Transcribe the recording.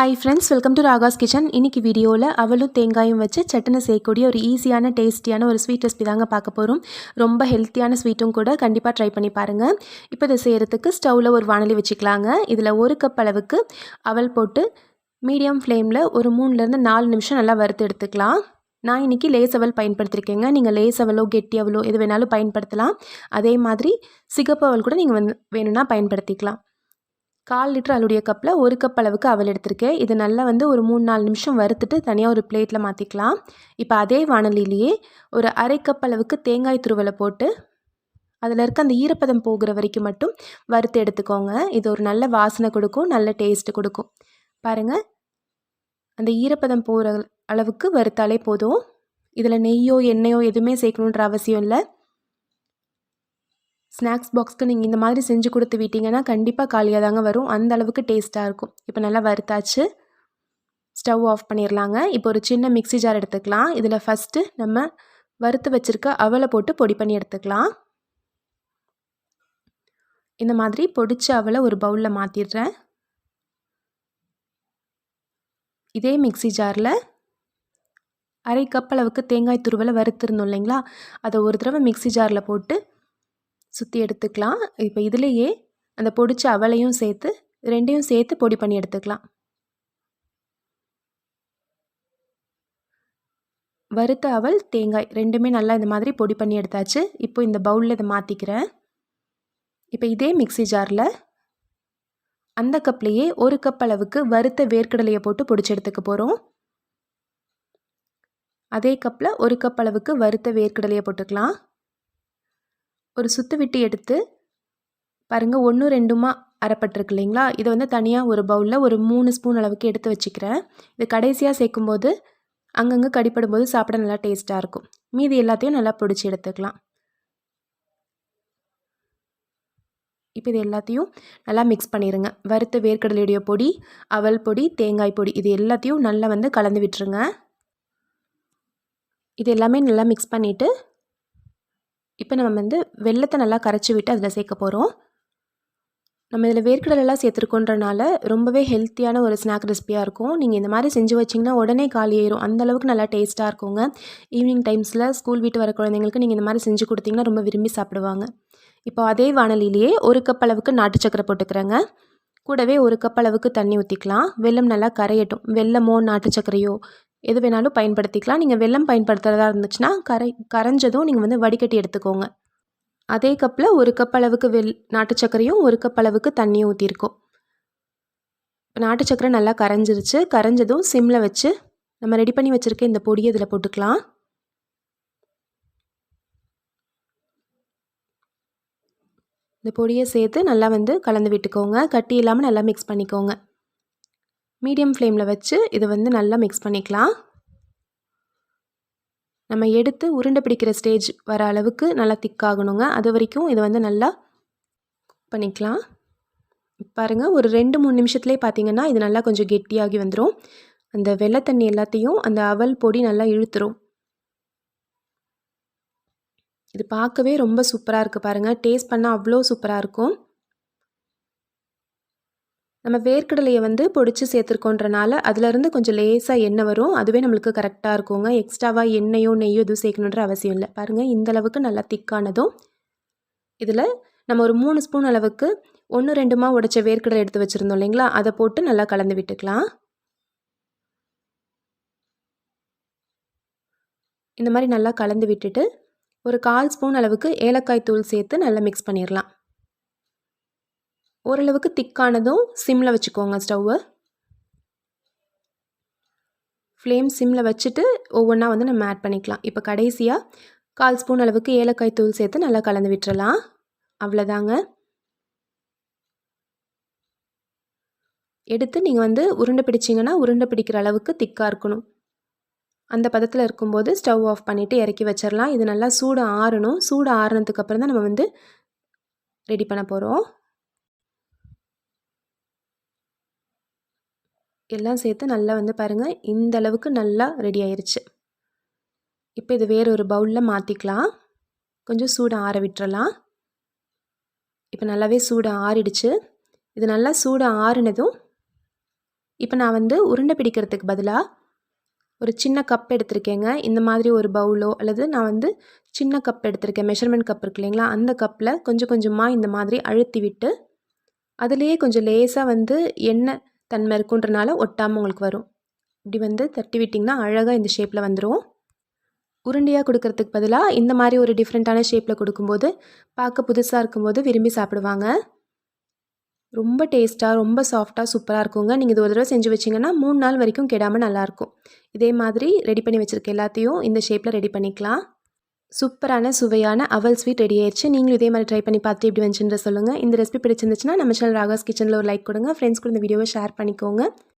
Hi friends welcome to Raga's kitchen இன்னைக்கு வீடியோவில் அவளும் தேங்காயும் வச்சு சட்டனை செய்யக்கூடிய ஒரு ஈஸியான டேஸ்டியான ஒரு ஸ்வீட் ரெசிபி தாங்க பார்க்க போகிறோம் ரொம்ப ஹெல்த்தியான ஸ்வீட்டும் கூட கண்டிப்பாக ட்ரை பண்ணி பாருங்கள் இப்போ இதை செய்கிறதுக்கு ஸ்டவ்வில் ஒரு வானலி வச்சுக்கலாங்க. இதில் ஒரு கப் அளவுக்கு அவல் போட்டு மீடியம் ஃப்ளேமில் ஒரு மூணுலேருந்து நாலு நிமிஷம் நல்லா வறுத்து எடுத்துக்கலாம். நான் இன்றைக்கி லேஸ் அவல் பயன்படுத்தியிருக்கேங்க நீங்கள் லேஸ் அவலோ கெட்டி அவலோ எது வேணாலும் பயன்படுத்தலாம். அதே மாதிரி சிகப்பு அவள் கூட நீங்கள் வந்து வேணும்னா பயன்படுத்திக்கலாம். கால் லிட்டர் அலுடைய கப்பில் ஒரு கப் அளவுக்கு அவல் எடுத்திருக்கேன். இது நல்லா வந்து ஒரு மூணு நாலு நிமிஷம் வறுத்துட்டு தனியாக ஒரு பிளேட்டில் மாற்றிக்கலாம் இப்போ அதே வானலிலேயே ஒரு அரை கப் அளவுக்கு தேங்காய் துருவலை போட்டு அதில் இருக்க அந்த ஈரப்பதம் போகிற வரைக்கும் மட்டும் வறுத்து எடுத்துக்கோங்க. இது ஒரு நல்ல வாசனை கொடுக்கும் நல்ல டேஸ்ட்டு கொடுக்கும். பாருங்கள் அந்த ஈரப்பதம் போகிற அளவுக்கு வறுத்தாலே போதும். இதில் நெய்யோ எண்ணெயோ எதுவுமே சேர்க்கணுன்ற அவசியம் இல்லை. ஸ்நாக்ஸ் பாக்ஸ்க்கு நீங்கள் இந்த மாதிரி செஞ்சு கொடுத்து விட்டிங்கன்னா கண்டிப்பாக காலியாக தாங்க வரும். அந்த அளவுக்கு டேஸ்ட்டாக இருக்கும். இப்போ நல்லா வறுத்தாச்சு. ஸ்டவ் ஆஃப் பண்ணிடலாங்க இப்போ ஒரு சின்ன மிக்சி ஜார் எடுத்துக்கலாம். இதில் ஃபஸ்ட்டு நம்ம வறுத்து வச்சுருக்க அவலை போட்டு பொடி பண்ணி எடுத்துக்கலாம். இந்த மாதிரி பொடிச்ச அவலை ஒரு பவுலில் மாற்றிடுறேன் இதே மிக்சி ஜாரில் அரை கப் அளவுக்கு தேங்காய் துருவலை வறுத்துருந்தோம் இல்லைங்களா? அதை ஒரு தடவை மிக்சி ஜாரில் போட்டு சுற்றி எடுத்துக்கலாம். இப்போ இதுலேயே அந்த பொடிச்ச அவலையும் சேர்த்து ரெண்டையும் சேர்த்து பொடி பண்ணி எடுத்துக்கலாம். வறுத்த அவல் தேங்காய் ரெண்டுமே நல்லா இந்த மாதிரி பொடி பண்ணி எடுத்தாச்சு. இப்போ இந்த பவுலில் இதை மாற்றிக்கிறேன் இப்போ இதே மிக்சி ஜாரில் அந்த கப்லேயே ஒரு கப் அளவுக்கு வறுத்த வேர்க்கடலையை போட்டு பொடிச்சு எடுத்துக்க போகிறோம் அதே கப்பில் ஒரு கப் அளவுக்கு வறுத்த வேர்க்கடலையை போட்டுக்கலாம். ஒரு சுத்து விட்டு எடுத்து பாருங்கள் ஒன்று ரெண்டுமா அரைப்பட்டிருக்கு இல்லைங்களா? இதை வந்து தனியாக ஒரு பவுலில் ஒரு மூணு ஸ்பூன் அளவுக்கு எடுத்து வச்சுக்கிறேன். இது கடைசியாக சேர்க்கும்போது அங்கங்கே கடிப்படும் போது சாப்பிட நல்லா டேஸ்ட்டாக இருக்கும். மீதி எல்லாத்தையும் நல்லா பிடிச்சி எடுத்துக்கலாம். இப்போ இது எல்லாத்தையும் நல்லா மிக்ஸ் பண்ணிடுங்க வறுத்த வேர்க்கடலையுடைய பொடி அவல் பொடி தேங்காய் பொடி இது எல்லாத்தையும் நல்லா வந்து கலந்து விட்டுருங்க. இது எல்லாமே நல்லா மிக்ஸ் பண்ணிவிட்டு இப்போ நம்ம வந்து வெள்ளத்தை நல்லா கரைச்சி விட்டு அதில் சேர்க்க போகிறோம் நம்ம இதில் வேர்க்கடலெல்லாம் சேர்த்துருக்கோன்றனால ரொம்பவே ஹெல்த்தியான ஒரு ஸ்நாக் ரெசிபியாக இருக்கும். நீங்கள் இந்த மாதிரி செஞ்சு வச்சிங்கன்னா உடனே காலி ஆயிரும். அந்தளவுக்கு நல்லா டேஸ்ட்டாக இருக்குங்க. ஈவினிங் டைம்ஸில் ஸ்கூல் வீட்டு வர குழந்தைங்களுக்கு நீங்கள் இந்த மாதிரி செஞ்சு கொடுத்தீங்கன்னா ரொம்ப விரும்பி சாப்பிடுவாங்க. இப்போ அதே வானலிலேயே ஒரு கப் அளவுக்கு நாட்டு சக்கரை போட்டுக்கிறேங்க. கூடவே ஒரு கப் அளவுக்கு தண்ணி ஊற்றிக்கலாம் வெல்லம் நல்லா கரையட்டும். வெள்ளமோ நாட்டு சக்கரையோ எது வேணாலும் பயன்படுத்திக்கலாம். நீங்கள் வெள்ளம் பயன்படுத்துகிறதா இருந்துச்சுன்னா கரை கரைஞ்சதும் நீங்கள் வந்து வடிகட்டி எடுத்துக்கோங்க. அதே கப்பில் ஒரு கப் அளவுக்கு வெல் நாட்டு சர்க்கரையும் ஒரு கப் அளவுக்கு தண்ணியும் ஊற்றிருக்கோம் நாட்டு சர்க்கரை நல்லா கரைஞ்சிருச்சு. கரைஞ்சதும் சிம்மில் வச்சு நம்ம ரெடி பண்ணி வச்சுருக்க இந்த பொடியை இதில் போட்டுக்கலாம். இந்த பொடியை சேர்த்து நல்லா வந்து கலந்து விட்டுக்கோங்க. கட்டி இல்லாமல் நல்லா மிக்ஸ் பண்ணிக்கோங்க. மீடியம் ஃப்ளேமில் வச்சு இதை வந்து நல்லா மிக்ஸ் பண்ணிக்கலாம். நம்ம எடுத்து உருண்டை பிடிக்கிற ஸ்டேஜ் வர அளவுக்கு நல்லா திக்காகணுங்க அது வரைக்கும் இதை வந்து நல்லா பண்ணிக்கலாம். பாருங்கள் ஒரு ரெண்டு மூணு நிமிஷத்துலேயே பார்த்தீங்கன்னா இது நல்லா கொஞ்சம் கெட்டியாகி வந்துடும் அந்த வெள்ளை தண்ணி எல்லாத்தையும் அந்த அவல் பொடி நல்லா இழுத்துரும். இது பார்க்கவே ரொம்ப சூப்பராக இருக்குது பாருங்கள் டேஸ்ட் பண்ணால் அவ்வளோ சூப்பராக இருக்கும். நம்ம வேர்க்கடலையை வந்து பொடிச்சு சேர்த்துருக்கோன்றனால அதுலேருந்து கொஞ்சம் லேசாக எண்ணெய் வரும். அதுவே நம்மளுக்கு கரெக்டாக இருக்குங்க. எக்ஸ்ட்ராவாக எண்ணெயோ நெய்யோ எதுவும் சேர்க்கணுன்ற அவசியம் இல்லை. பாருங்கள் இந்த அளவுக்கு நல்லா திக்கானதும் இதில் நம்ம ஒரு மூணு ஸ்பூன் அளவுக்கு ஒன்று ரெண்டுமா உடைச்ச வேர்க்கடலை எடுத்து வச்சுருந்தோம் இல்லைங்களா? அதை போட்டு நல்லா கலந்து விட்டுக்கலாம். இந்த மாதிரி நல்லா கலந்து விட்டுட்டு ஒரு கால் ஸ்பூன் அளவுக்கு ஏலக்காய் தூள் சேர்த்து நல்லா மிக்ஸ் பண்ணிடலாம் ஓரளவுக்கு திக்கானதும் சிம்மில் வச்சுக்கோங்க ஸ்டவ்வை. ஃப்ளேம் சிம்மில் வச்சுட்டு ஒவ்வொன்றா வந்து நம்ம ஆட் பண்ணிக்கலாம். இப்போ கடைசியாக கால் ஸ்பூன் அளவுக்கு ஏலக்காய் தூள் சேர்த்து நல்லா கலந்து விட்டுறலாம். அவ்வளோதாங்க எடுத்து நீங்கள் வந்து உருண்டை பிடிச்சிங்கன்னா உருண்டை பிடிக்கிற அளவுக்கு திக்காக இருக்கணும். அந்த பதத்தில் இருக்கும்போது ஸ்டவ் ஆஃப் பண்ணிவிட்டு இறக்கி வச்சிடலாம் இது நல்லா சூடு ஆறணும். சூடு ஆறுனதுக்கப்புறம் தான் நம்ம வந்து ரெடி பண்ண போகிறோம் எல்லாம் சேர்த்து நல்லா வந்து பாருங்கள் இந்த அளவுக்கு நல்லா ரெடி ஆயிடுச்சு இப்போ இது வேறு ஒரு பவுலில் மாற்றிக்கலாம் கொஞ்சம் சூடு ஆற விட்டுறலாம். இப்போ நல்லாவே சூடு ஆறிடுச்சு. இது நல்லா சூடு ஆறினதும் இப்போ நான் வந்து உருண்டை பிடிக்கிறதுக்கு பதிலாக ஒரு சின்ன கப் எடுத்திருக்கேங்க. இந்த மாதிரி ஒரு பவுலோ அல்லது நான் வந்து சின்ன கப் எடுத்திருக்கேன். மெஷர்மெண்ட் கப் இருக்கு இல்லைங்களா? அந்த கப்பில் கொஞ்சம் கொஞ்சமாக இந்த மாதிரி அழுத்தி விட்டு அதுலேயே கொஞ்சம் லேசாக வந்து எண்ணெய் தன்மை இருக்குன்றனால ஒட்டாமல் உங்களுக்கு வரும். இப்படி வந்து தட்டி விட்டிங்கன்னா அழகாக இந்த ஷேப்பில் வந்துடும் உருண்டையாக கொடுக்கறதுக்கு பதிலாக இந்த மாதிரி ஒரு டிஃப்ரெண்ட்டான ஷேப்பில் கொடுக்கும்போது பார்க்க புதுசாக இருக்கும்போது விரும்பி சாப்பிடுவாங்க. ரொம்ப டேஸ்ட்டாக ரொம்ப சாஃப்டாக சூப்பராக இருக்குங்க. நீங்கள் இது ஒரு தடவை செஞ்சு வச்சிங்கன்னா மூணு நாள் வரைக்கும் கெடாமல் நல்லாயிருக்கும் இதே மாதிரி ரெடி பண்ணி வச்சுருக்க எல்லாத்தையும் இந்த ஷேப்பில் ரெடி பண்ணிக்கலாம். சூப்பரான சுவையான அவல் ஸ்வீட் ரெடி ஆயிடுச்சு நீங்களும் இதே மாதிரி ட்ரை பண்ணி பார்த்து எப்படி வந்துச்சுன்ற சொல்லுங்கள் இந்த ரெசிபி பிடிச்சிருந்துச்சுன்னா நம்ம சேனல் ராகாஸ் கிச்சனில் ஒரு லைக் கொடுங்க. ஃப்ரெண்ட்ஸ் கூட இந்த வீடியோவை ஷேர் பண்ணிக்கோங்க.